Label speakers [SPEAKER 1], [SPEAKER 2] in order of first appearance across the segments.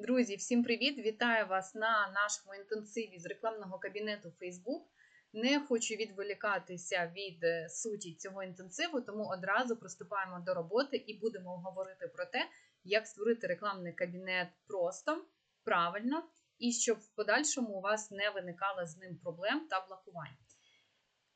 [SPEAKER 1] Друзі, всім привіт! Вітаю вас на нашому інтенсиві з рекламного кабінету Facebook. Не хочу відволікатися від е, суті цього інтенсиву, тому одразу приступаємо до роботи і будемо говорити про те, як створити рекламний кабінет просто, правильно, і щоб в подальшому у вас не виникало з ним проблем та блокувань.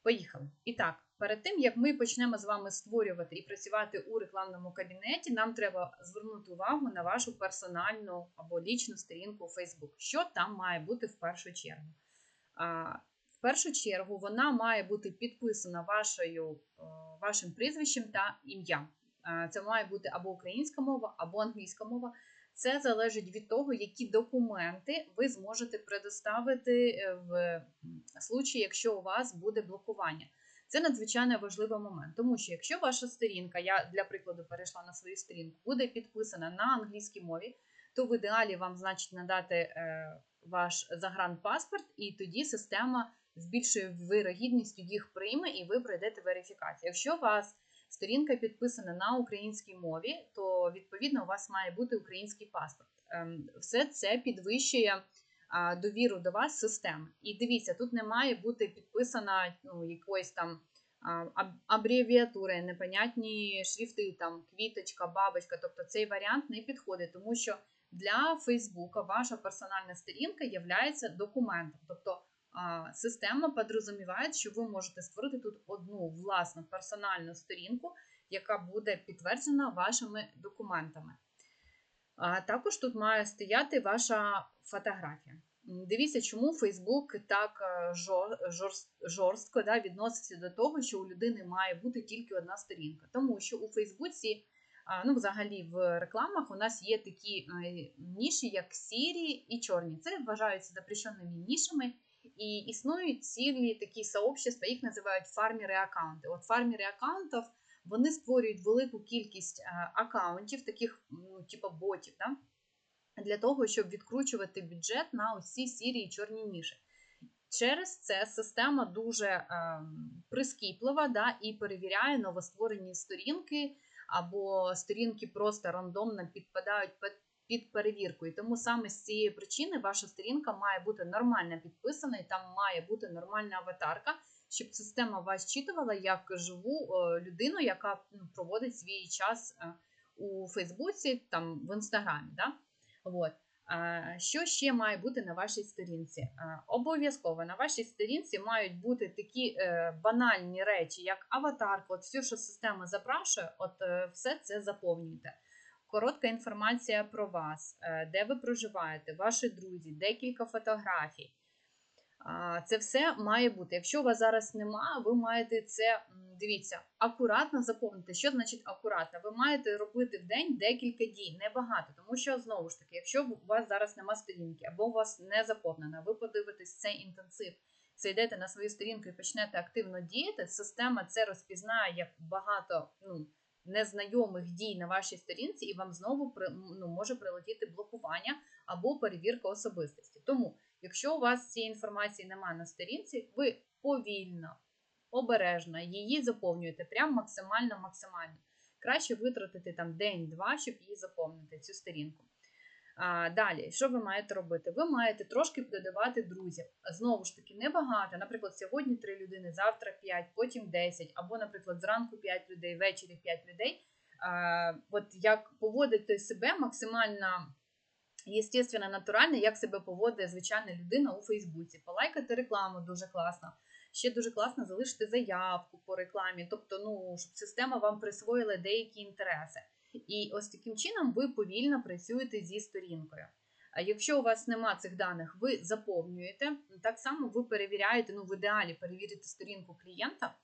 [SPEAKER 1] Поїхали. І так, перед тим як ми почнемо з вами створювати і працювати у рекламному кабінеті, нам треба звернути увагу на вашу персональну або лічну сторінку у Facebook. Що там має бути в першу чергу? В першу чергу вона має бути підписана вашою, вашим прізвищем та ім'ям. Це має бути або українська мова, або англійська мова. Це залежить від того, які документи ви зможете предоставити е, в случаї, якщо у вас буде блокування. Це надзвичайно важливий момент, тому що якщо ваша сторінка, я для прикладу перейшла на свою сторінку, буде підписана на англійській мові, то в ідеалі вам значить надати е, ваш загранпаспорт, і тоді система з більшою вирогідністю їх прийме, і ви пройдете верифікацію. Якщо вас сторінка підписана на українській мові, то відповідно у вас має бути український паспорт. Ем, все це підвищує довіру до вас системи. І дивіться, тут не має бути підписана ну, якоїсь там абревіатури, непонятні шрифти, там квіточка, бабочка. Тобто цей варіант не підходить, тому що для Фейсбука ваша персональна сторінка є документом. Тобто система подрозуміває, що ви можете створити тут одну власну персональну сторінку, яка буде підтверджена вашими документами. А також тут має стояти ваша фотографія. Дивіться, чому Facebook так е, жорстко да, відноситься до того, що у людини має бути тільки одна сторінка. Тому що у Фейсбуці, ну, взагалі, в рекламах у нас є такі е, ніші, як сірі і чорні. Це вважаються запрещеними нішами. І існують цілі такі сообщества, їх називають фармери аккаунти. От фармери аккаунтів вони створюють велику кількість е, аккаунтів, таких ну, типу ботів, да? для того, щоб відкручувати бюджет на усі сірі чорні ніші. Через це система дуже е, прискіплива да, і перевіряє новостворені сторінки, або сторінки просто рандомно підпадають під перевірку. І тому саме з цієї причини ваша сторінка має бути нормально підписана, і там має бути нормальна аватарка, щоб система вас читувала як живу е, людину, яка ну, проводить свій час е, у Фейсбуці, там в інстаграмі. Да? От. Що ще має бути на вашій сторінці? Обов'язково на вашій сторінці мають бути такі е, банальні речі, як аватарка, от все, що система запрашує, от все це заповнюйте коротка інформація про вас, е, де ви проживаєте, ваші друзі, декілька фотографій. Це все має бути. Якщо у вас зараз немає, ви маєте це, дивіться, акуратно заповнити. Що значить акуратно? Ви маєте робити в день декілька дій, небагато. Тому що, знову ж таки, якщо у вас зараз немає сторінки, або у вас не заповнена, ви подивитесь цей інтенсив, зайдете на свою сторінку і почнете активно діяти, система це розпізнає як багато. ну, незнайомих дій на вашій сторінці, і вам знову ну, може прилетіти блокування або перевірка особистості. Тому, якщо у вас цієї інформації немає на сторінці, ви повільно, обережно її заповнюєте прям максимально максимально. Краще витратити там день-два, щоб її заповнити, цю сторінку. А, Далі, що ви маєте робити? Ви маєте трошки додавати друзів. Знову ж таки, небагато. Наприклад, сьогодні 3 людини, завтра 5, потім 10, або, наприклад, зранку 5 людей, ввечері 5 людей. А, От як поводити себе максимально естественно, натурально, як себе поводить звичайна людина у Фейсбуці. Полайкати рекламу дуже класно. Ще дуже класно залишити заявку по рекламі, тобто, ну, щоб система вам присвоїла деякі інтереси. І ось таким чином ви повільно працюєте зі сторінкою. А якщо у вас нема цих даних, ви заповнюєте. Так само ви перевіряєте, ну в ідеалі перевірити сторінку клієнта,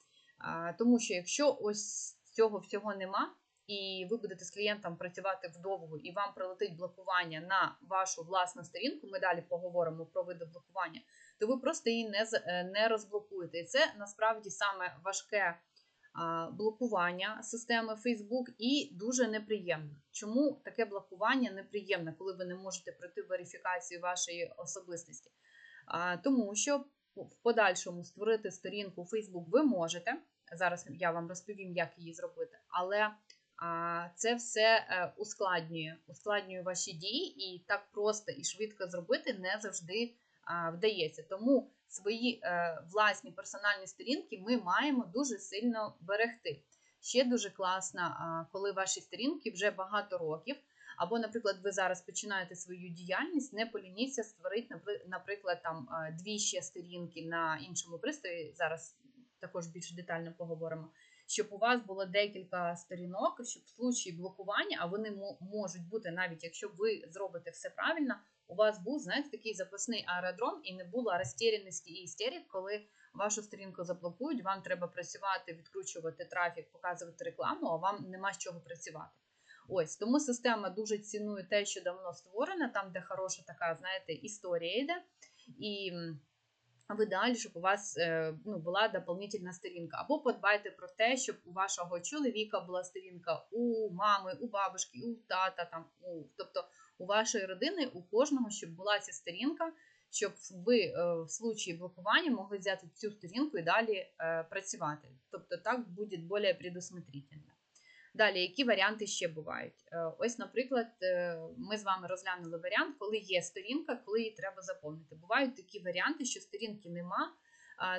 [SPEAKER 1] тому що якщо ось цього всього нема, і ви будете з клієнтом працювати вдовго, і вам прилетить блокування на вашу власну сторінку, ми далі поговоримо про види блокування, то ви просто її не е, не розблокуєте. І це насправді саме важке блокування системи Facebook і дуже неприємно. Чому таке блокування неприємне, коли ви не можете пройти верифікацію вашої особистості? Тому що в подальшому створити сторінку Facebook ви можете. Зараз я вам розповім, як її зробити, але це все е, ускладнює, ускладнює ваші дії, і так просто і швидко зробити не завжди вдається. Тому свої е, власні персональні сторінки ми маємо дуже сильно берегти. Ще дуже класно, коли ваші сторінки вже багато років. Або, наприклад, ви зараз починаєте свою діяльність, не полініться створити, наприклад, там е, дві ще сторінки на іншому пристрої. Зараз також більш детально поговоримо. Щоб у вас було декілька сторінок, щоб в случаї блокування, а вони можуть бути навіть якщо ви зробите все правильно, у вас був знаєте, такий запасний аеродром і не було розтіряності і істерик, коли вашу сторінку заблокують. Вам треба працювати, відкручувати трафік, показувати рекламу, а вам нема з чого працювати. Ось тому система дуже цінує те, що давно створена, там, де хороша така, знаєте, історія йде. І в ідеалі, щоб у вас е, ну, була доповнительна сторінка. Або подбайте про те, щоб у вашого чоловіка була сторінка у мами, у бабушки, у тата, там, у, тобто у вашої родини, у кожного, щоб була ця сторінка, щоб ви е, в случаї блокування могли взяти цю сторінку і далі е, працювати. Тобто так буде більш предусмотрительно. Далі, які варіанти ще бувають? Е, ось, наприклад, ми з вами розглянули варіант, коли є сторінка, коли її треба заповнити. Бувають такі варіанти, що сторінки нема,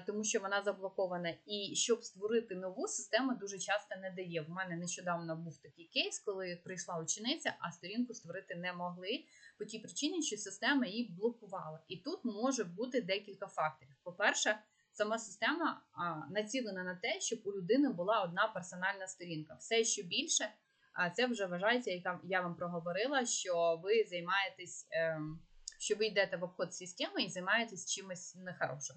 [SPEAKER 1] тому що вона заблокована. І щоб створити нову систему, дуже часто не дає. В мене нещодавно був такий кейс, коли прийшла учениця, а сторінку створити не могли по тій причині, що система її блокувала. І тут може бути декілька факторів. По-перше, сама система націлена на те, щоб у людини була одна персональна сторінка. Все, що більше, це вже вважається, як я вам проговорила, що ви займаєтесь, ем, що ви йдете в обход системи і займаєтесь чимось нехорошим.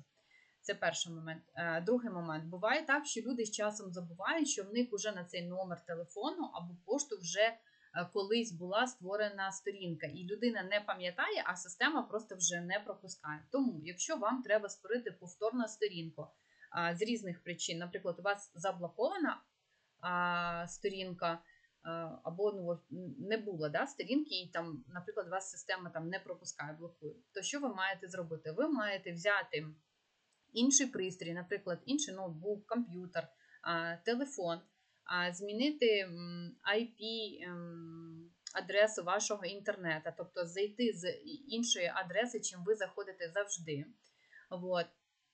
[SPEAKER 1] Це перший момент. Е, другий момент. Буває так, що люди з часом забувають, що в них вже на цей номер телефону або пошту вже Е, колись була створена сторінка, і людина не пам'ятає, а система просто вже не пропускає. Тому, якщо вам треба створити повторну сторінку з різних причин, наприклад, у вас заблокована сторінка. Або ну, не було да, сторінки, і там, наприклад, вас система там не пропускає, блокує. То що ви маєте зробити? Ви маєте взяти інший пристрій, наприклад, інший ноутбук, комп'ютер, телефон, змінити IP ем, адресу вашого інтернету, тобто зайти з іншої адреси, чим ви заходите завжди. От.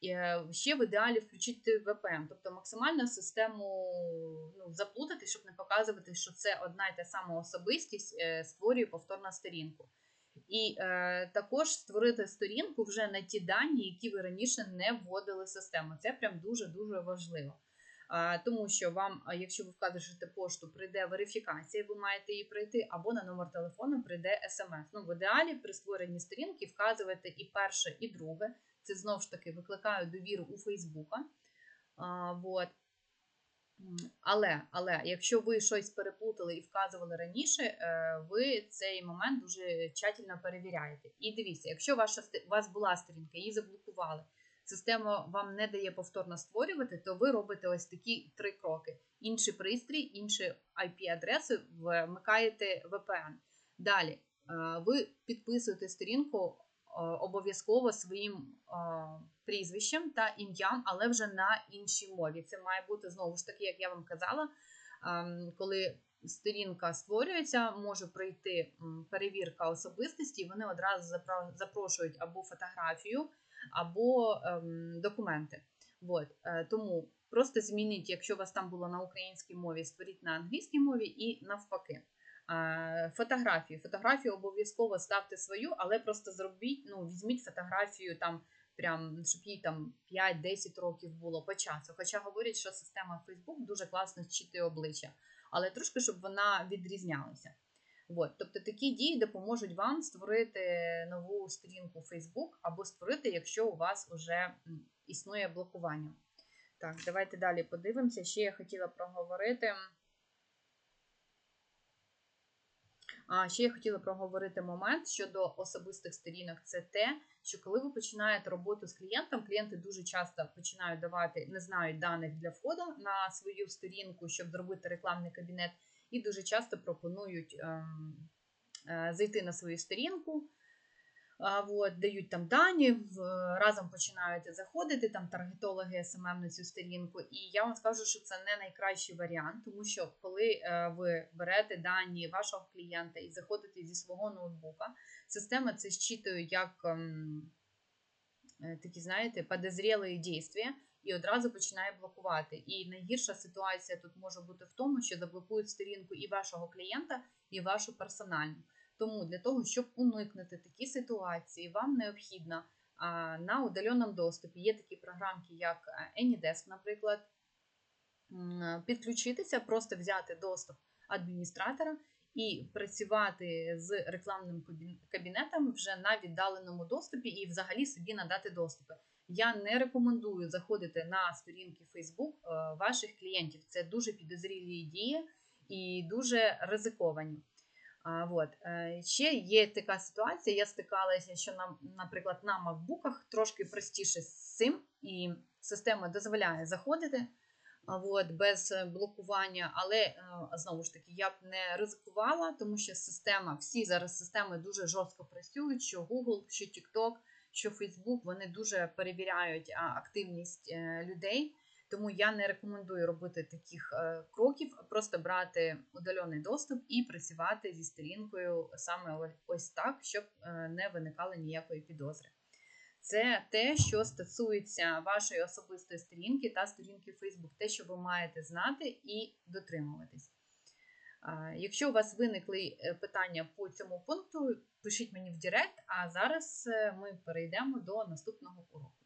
[SPEAKER 1] Е, ще в ідеалі включити VPN, тобто максимально систему ну, заплутати, щоб не показувати, що це одна і та сама особистість е, створює повторну сторінку. І е, також створити сторінку вже на ті дані, які ви раніше не вводили в систему. Це прям дуже-дуже важливо тому що вам, якщо ви вкажете пошту, прийде верифікація, ви маєте її пройти, або на номер телефону прийде смс. Ну, в ідеалі при створенні сторінки вказувати і перше, і друге. Це знову ж таки викликає довіру у Фейсбука. Вот. Але але якщо ви щось переплутали і вказували раніше, е, ви цей момент дуже тщательно перевіряєте. І дивіться, якщо ваша у вас була сторінка, її заблокували система вам не дає повторно створювати, то ви робите ось такі три кроки: інший пристрій, інші IP-адреси, вмикаєте VPN. Далі е, ви підписуєте сторінку обов'язково своїм е, прізвищем та ім'ям, але вже на іншій мові. Це має бути знову ж таки, як я вам казала, ем, коли. Сторінка створюється, може пройти перевірка особистості, вони одразу запрошують або фотографію, або ем, документи. От, е, Тому просто змініть, якщо у вас там було на українській мові, створіть на англійській мові і навпаки. Фотографію. Фотографію обов'язково ставте свою, але просто зробіть, ну, візьміть фотографію там, прям, щоб їй там 5-10 років було по часу. Хоча говорять, що система Facebook дуже класно зчитує обличчя, але трошки, щоб вона відрізнялася. От, тобто такі дії допоможуть вам створити нову сторінку Facebook або створити, якщо у вас вже існує блокування. Так, давайте далі подивимося. Ще я хотіла проговорити. А ще я хотіла проговорити момент щодо особистих сторінок. Це те, що коли ви починаєте роботу з клієнтом, клієнти дуже часто починають давати, не знають даних для входу на свою сторінку, щоб зробити рекламний кабінет і дуже часто пропонують ем, е, зайти на свою сторінку. От, дають там дані, разом починають заходити, там таргетологи СММ на цю сторінку. І я вам скажу, що це не найкращий варіант, тому що коли е, ви берете дані вашого клієнта і заходите зі свого ноутбука, система це щитує як ем, е, такі, знаєте, подозрілі дійства і одразу починає блокувати. І найгірша ситуація тут може бути в тому, що заблокують сторінку і вашого клієнта, і вашу персональну. Тому для того, щоб уникнути такі ситуації, вам необхідно на удаленому доступі є такі програмки, як е, AnyDesk, наприклад, підключитися, просто взяти доступ адміністратора і працювати з рекламним кабінетом вже на віддаленому доступі і взагалі собі надати доступи. Я не рекомендую заходити на сторінки Facebook е, ваших клієнтів. Це дуже підозрілі дії і дуже ризиковані. Вот. е, Ще є така ситуація, я стикалася, що нам, наприклад, на макбуках трошки простіше з цим, і система дозволяє заходити а, вот, без блокування, але е, знову ж таки я б не ризикувала, тому що система, всі зараз системи дуже жорстко працюють, що Google, що TikTok, що Facebook, вони дуже перевіряють активність е, людей. Тому я не рекомендую робити таких е, кроків, просто брати удалений доступ і працювати зі сторінкою саме ось так, щоб е, не виникало ніякої підозри. Це те, що стосується вашої особистої сторінки та сторінки Facebook, те, що ви маєте знати і дотримуватись. Якщо у вас виникли е, питання по цьому пункту, пишіть мені в Директ, а зараз ми перейдемо до наступного уроку.